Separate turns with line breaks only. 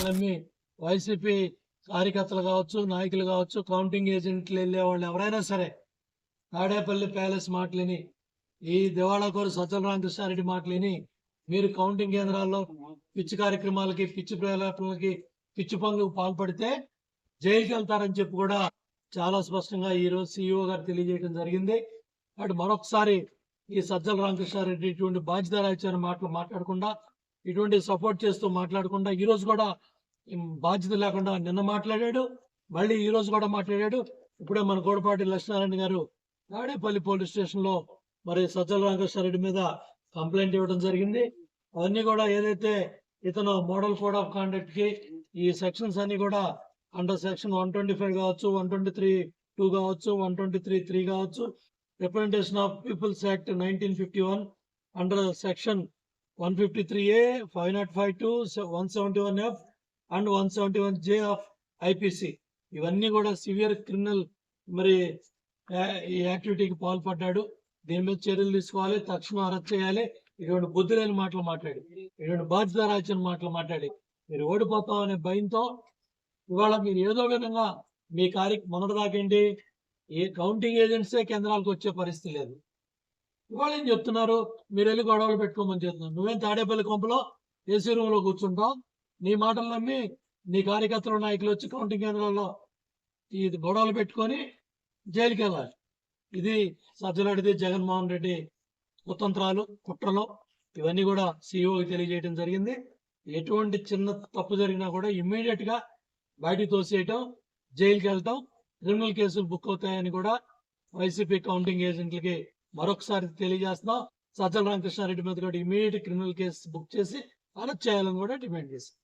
మాటలమ్మి YCP కార్యకర్తలు కావచ్చు నాయకులు కావచ్చు కౌంటింగ్ ఏజెంట్లు వెళ్ళే వాళ్ళు ఎవరైనా సరే తాడేపల్లి ప్యాలెస్ మాటలిని ఈ దివాళాకోరు సజ్జల రామకృష్ణారెడ్డి మాటలిని మీరు కౌంటింగ్ కేంద్రాల్లో పిచ్చి కార్యక్రమాలకి పిచ్చి ప్రలాపనలకి పిచ్చి పనులకు పాల్పడితే జైలుకి వెళ్తారని చెప్పి కూడా చాలా స్పష్టంగా ఈ రోజు సిఇఓ గారు తెలియజేయడం జరిగింది. అటు మరొకసారి ఈ సజ్జల రామకృష్ణారెడ్డి ఇటువంటి బాధ్యత రాజ్యాన్ని మాటలు మాట్లాడకుండా ఇటువంటి సపోర్ట్ చేస్తూ మాట్లాడకుండా ఈరోజు కూడా బాధ్యత లేకుండా నిన్న మాట్లాడాడు మళ్ళీ ఈ రోజు కూడా మాట్లాడాడు. ఇప్పుడే మన గోడపాటి లక్ష్మీనారాయణ గారు తాడేపల్లి పోలీస్ స్టేషన్లో మరి సజ్జల రామకృష్ణారెడ్డి మీద కంప్లైంట్ ఇవ్వడం జరిగింది. అవన్నీ కూడా ఏదైతే ఇతను మోడల్ కోడ్ ఆఫ్ కాండక్ట్కి ఈ సెక్షన్స్ అన్ని కూడా under section one twenty five కావచ్చు వన్ ట్వంటీ త్రీ టూ కావచ్చు వన్ ట్వంటీ త్రీ త్రీ కావచ్చు representation of peoples act nineteen fifty one under section one fifty three A five not five two one seventy one F and one seventy one J of IPC. ఇవన్నీ కూడా severe criminal మరి యాక్టివిటీకి పాల్పడ్డాడు. దీని మీద చర్యలు తీసుకోవాలి తక్షణం అరెస్ట్ చేయాలి. ఇటువంటి బుద్ధి లేని మాటలు మాట్లాడి ఇటువంటి బాధ్యత రాజ్యం మాటలు మాట్లాడి మీరు ఓడిపోతాం అనే భయంతో ఇవాళ మీరు ఏదో విధంగా మీ కార్య మొన్నటిదాకేంటి ఏ కౌంటింగ్ ఏజెంట్సే కేంద్రాలకు వచ్చే పరిస్థితి లేదు. ఇవాళ ఏం చెప్తున్నారు? మీరు వెళ్ళి గొడవలు పెట్టుకోమని చెప్తున్నారు. నువ్వేం తాడేపల్లి కొంపలో ఏసీ రూమ్లో కూర్చుంటావు? నీ మాటలు నమ్మి నీ కార్యకర్తలు నాయకులు వచ్చి కౌంటింగ్ కేంద్రాల్లో ఈ గొడవలు పెట్టుకొని జైలుకి వెళ్ళాలి ఇది సజ్జలాడిది జగన్మోహన్ రెడ్డి కుతంత్రాలు కుట్రలు ఇవన్నీ కూడా సీఈఓకి తెలియజేయడం జరిగింది. ఎటువంటి చిన్న తప్పు జరిగినా కూడా ఇమ్మీడియట్గా బయటికి తోసేయటం జైలుకి వెళ్తాం క్రిమినల్ కేసులు బుక్ అవుతాయని కూడా వైసీపీ కౌంటింగ్ ఏజెంట్లకి మరొకసారి తెలియజేస్తున్నాం. సజ్జల రామకృష్ణారెడ్డి మీద కూడా ఇమీడియట్ క్రిమినల్ కేసు బుక్ చేసి అరెస్ట్ చేయాలని కూడా డిమాండ్ చేస్తాం